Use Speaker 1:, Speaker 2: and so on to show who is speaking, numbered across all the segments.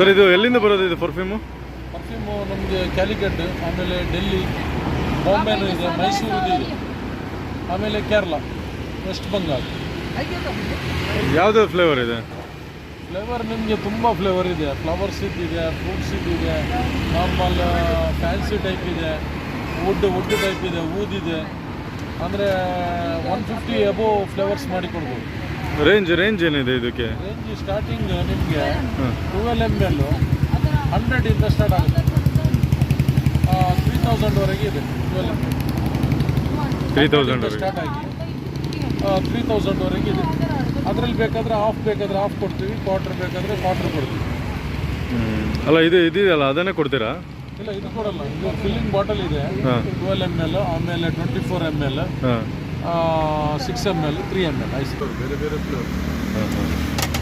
Speaker 1: Sir ಇದು ಎಲ್ಲಿಂದ ಬರೋದು ಇದು ಪರ್ಫ್ಯೂಮು
Speaker 2: ಪರ್ಫ್ಯೂಮು ನಮಗೆ ಕ್ಯಾಲಿಕಟ್ ಆಮೇಲೆ ಡೆಲ್ಲಿ ಬಾಂಬೆನೂ ಇದೆ ಮೈಸೂರು ಇದೆ. ಆಮೇಲೆ ಕೇರಳ ವೆಸ್ಟ್ ಬಂಗಾಲ್
Speaker 1: ಯಾವುದೇ ಫ್ಲೇವರ್ ಇದೆ?
Speaker 2: ಫ್ಲೇವರ್ ನಿಮಗೆ ತುಂಬ ಫ್ಲೇವರ್ ಇದೆ. ಫ್ಲವರ್ಸ್ ಇದ್ದಿದೆ ಫ್ರೂಟ್ಸ್ ಇದ್ದಿದೆ ನಾರ್ಮಲ್ ಫ್ಯಾನ್ಸಿ ಟೈಪ್ ಇದೆ ವುಡ್ ವುಡ್ ಟೈಪ್ ಇದೆ ಊದಿದೆ ಅಂದರೆ ಒನ್ ಫಿಫ್ಟಿ ಅಬೋವ್ ಫ್ಲೇವರ್ಸ್ ಮಾಡಿ ಕೊಡ್ಬೋದು.
Speaker 1: ರೇಂಜ್ ರೇಂಜ್ ಏನಿದೆ ಇದಕ್ಕೆ?
Speaker 2: ರೇಂಜ್ ಸ್ಟಾರ್ಟಿಂಗ್ ನಿಮಗೆ
Speaker 1: ಹಾಂ.
Speaker 2: ಟ್ವೆಲ್ ಎಂ ಎಲ್ ಹಂಡ್ರೆಡಿಂದ ಸ್ಟಾರ್ಟ್ ಆಗುತ್ತೆ. ತ್ರೀ ತೌಸಂಡ್ವರೆಗೆ ಇದೆ twelve M
Speaker 1: three thousand
Speaker 2: start ಆಗಿ. ತ್ರೀ ತೌಸಂಡ್ವರೆಗೆ ಇದೆ. ಅದರಲ್ಲಿ ಬೇಕಾದರೆ ಆಫ್ ಬೇಕಾದರೆ ಆಫ್ ಕೊಡ್ತೀವಿ ಕ್ವಾರ್ಟರ್ ಬೇಕಾದರೆ ಕ್ವಾರ್ಟರ್ ಕೊಡ್ತೀವಿ.
Speaker 1: ಅಲ್ಲ ಇದು ಇದೆಯಲ್ಲ ಅದನ್ನೇ ಕೊಡ್ತೀರಾ?
Speaker 2: ಇಲ್ಲ ಇದು ಕೊಡಲ್ಲ. ಇದು ಫಿಲ್ಲಿಂಗ್ ಬಾಟಲ್ ಇದೆ.
Speaker 1: ಹಾಂ.
Speaker 2: ಟ್ವೆಲ್ ಎಂ ಎಲ್ ಆಮೇಲೆ ಟ್ವೆಂಟಿ ಫೋರ್ ಎಂ ಎಲ್
Speaker 1: ಹಾಂ.
Speaker 2: Six M L three M L ice ಬೇರೆ ಬೇರೆ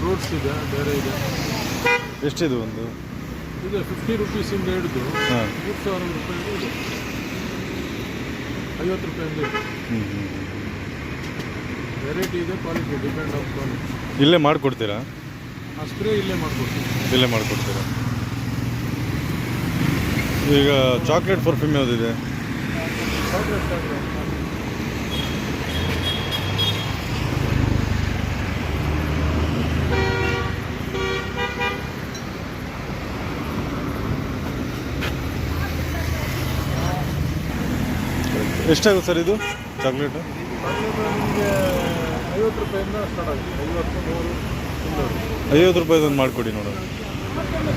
Speaker 2: ಫ್ರೂಟ್ಸ್ ಇದೆ ಬೇರೆ ಇದೆ.
Speaker 1: ಎಷ್ಟಿದೆ ಒಂದು?
Speaker 2: ಇದು ಫಿಫ್ಟಿ ರುಪೀಸಿಂದ ಹಿಡಿದು
Speaker 1: ಹಾಂ.
Speaker 2: ಮೂರು ಸಾವಿರ ರೂಪಾಯಿ ಇದೆ. ಐವತ್ತು ರೂಪಾಯಿಂದ ಇದೆ.
Speaker 1: ಹ್ಞೂ ಹ್ಞೂ
Speaker 2: ವೆರೈಟಿ ಇದೆ ಕ್ವಾಲಿಟಿ ಡಿಪೆಂಡ್ ಆಫ್ ಕ್ವಾಲಿಟಿ
Speaker 1: ಇಲ್ಲೇ ಮಾಡಿಕೊಡ್ತೀರಾ?
Speaker 2: ಆ ಸ್ಪ್ರೇ ಇಲ್ಲೇ ಮಾಡಿಕೊಡ್ತೀನಿ.
Speaker 1: ಇಲ್ಲೇ ಮಾಡಿಕೊಡ್ತೀರಾ? ಈಗ ಚಾಕ್ಲೇಟ್ ಪರ್ಫ್ಯೂಮ್ ಯಾವುದಿದೆ?
Speaker 2: ಚಾಕ್ಲೇಟ್ ಚಾಕ್ಲೇಟ್
Speaker 1: ಎಷ್ಟಾಗುತ್ತೆ ಸರ್ ಇದು? ಚಾಕ್ಲೇಟು
Speaker 2: ನಿಮಗೆ ಐವತ್ತು ರೂಪಾಯಿಂದ ಸ್ಟಾರ್ಟ್ ಆಗುತ್ತೆ. ಐವತ್ತು ನೂರು ಇನ್ನೂರು
Speaker 1: ಐವತ್ತು ರೂಪಾಯಿದೊಂದು ಮಾಡಿಕೊಡಿ ನೋಡೋಣ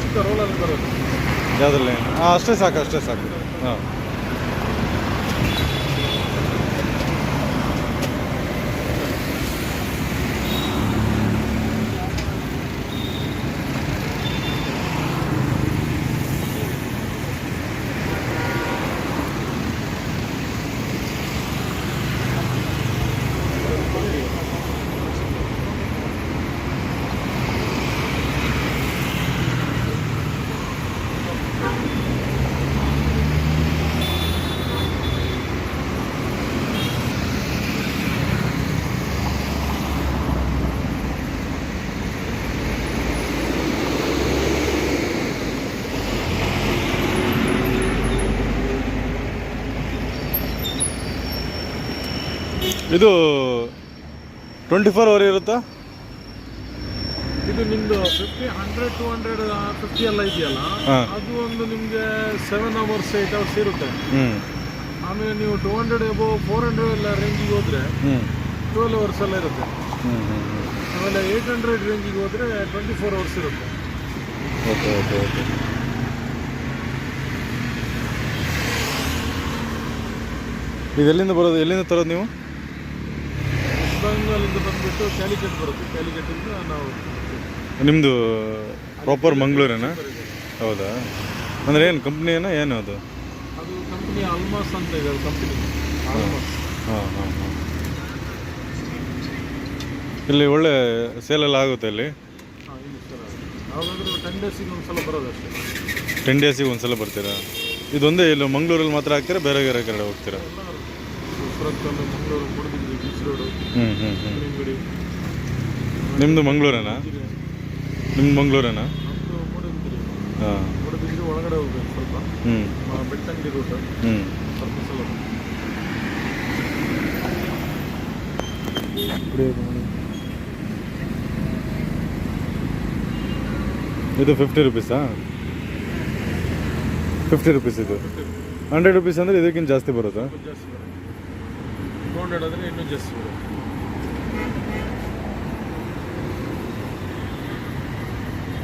Speaker 2: ಚಿಕ್ಕ ರೋಲಲ್ಲಿ ಬರೋದು.
Speaker 1: ಹಾಂ ಅಷ್ಟೇ ಸಾಕು ಅಷ್ಟೇ ಸಾಕು. ಹಾಂ. ಇದು ಟ್ವೆಂಟಿ ಫೋರ್ ಅವರ್ ಇರುತ್ತಾ?
Speaker 2: ಇದು ನಿಮ್ಮದು fifty hundred two hundred fifty ಎಲ್ಲ ಇದೆಯಲ್ಲ? ಅದು ಒಂದು ನಿಮಗೆ ಸೆವೆನ್ ಅವರ್ಸ್ ಏಯ್ಟ್ ಅವರ್ಸ್ ಇರುತ್ತೆ. ಆಮೇಲೆ ನೀವು two hundred above four hundred ಎಲ್ಲ ರೇಂಜಿಗೆ ಹೋದರೆ ಟ್ವೆಲ್ ಅವರ್ಸ್ ಎಲ್ಲ ಇರುತ್ತೆ. ಆಮೇಲೆ ಏಯ್ಟ್ ಹಂಡ್ರೆಡ್ ರೇಂಜಿಗೆ ಹೋದರೆ ಟ್ವೆಂಟಿ ಫೋರ್ ಅವರ್ಸ್ ಇರುತ್ತೆ.
Speaker 1: Okay okay okay. ಇದೆಲ್ಲಿಂದ ಬರೋದು ಎಲ್ಲಿಂದ ತರೋದು ನೀವು?
Speaker 2: ವೆಸ್ಟ್ ಬೆಂಗಾಲಿಂದ ಬಂದುಬಿಟ್ಟು ಕ್ಯಾಲಿಕಟ್ ಬರುತ್ತೆ. ಕ್ಯಾಲಿಕಟ್ಟಿಂದ ನಾವು
Speaker 1: ನಿಮ್ಮದು ಪ್ರಾಪರ್ ಮಂಗಳೂರೇನಾ? ಹೌದಾ? ಅಂದರೆ ಏನು ಕಂಪ್ನಿಯೇನಾ ಏನು ಅದು?
Speaker 2: ಅದು ಕಂಪ್ನಿ ಆಲ್ಮಾಸ್ ಅಂತ ಇದೆ ಕಂಪ್ನಿ. ಆಲ್ಮಾಸ್
Speaker 1: ಹಾಂ ಹಾಂ ಹಾಂ. ಇಲ್ಲಿ ಒಳ್ಳೆ ಸೇಲೆಲ್ಲ ಆಗುತ್ತೆ ಇಲ್ಲಿ
Speaker 2: ಯಾವಾಗಾದ್ರೂ ಟೆನ್ ಡೇಸಿಗೆ ಒಂದು ಸಲ ಬರೋದಷ್ಟೇ
Speaker 1: ಟೆನ್ ಡೇಸಿಗೆ ಒಂದು ಸಲ ಬರ್ತೀರಾ? ಇದೊಂದೇ ಇಲ್ಲಿ ಮಂಗಳೂರಲ್ಲಿ ಮಾತ್ರ ಹಾಕ್ತೀರಾ ಬೇರೆ ಬೇರೆ ಕಡೆ ಹೋಗ್ತೀರಾ?
Speaker 2: ಮಂಗಳೂರು ರೋಡು
Speaker 1: ಹ್ಞೂ ಹ್ಞೂ ಹ್ಞೂ
Speaker 2: ಬೆಂಗುಡಿ
Speaker 1: ನಿಮ್ಮದು ಮಂಗಳೂರೇನಾ? ನಿಮ್ದು ಮಂಗಳೂರೇನಾ?
Speaker 2: ನಮ್ಮದು ಮೂಡುಬಿದ್ರಿ.
Speaker 1: ಹಾಂ.
Speaker 2: ಮೂಡುಬಿದ್ರಿ ಒಳಗಡೆ ಹೋಗ್ಬೇಕು ಸ್ವಲ್ಪ.
Speaker 1: ಹ್ಞೂ
Speaker 2: ಆ, ಬೆಳ್ತಂಗಡಿ ರೂಟ್
Speaker 1: ಹ್ಞೂ
Speaker 2: ಸ್ವಲ್ಪ ಸಲ
Speaker 1: ಇದು ಫಿಫ್ಟಿ ರುಪೀಸಾ ಫಿಫ್ಟಿ ರುಪೀಸ್ ಇದು. ಹಂಡ್ರೆಡ್ ರುಪೀಸ್ ಅಂದರೆ ಇದಕ್ಕಿಂತ ಜಾಸ್ತಿ ಬರುತ್ತಾ.
Speaker 2: ನೋಡೋದಾದ್ರೆ ಇನ್ನೂ ಜಾಸ್ತಿ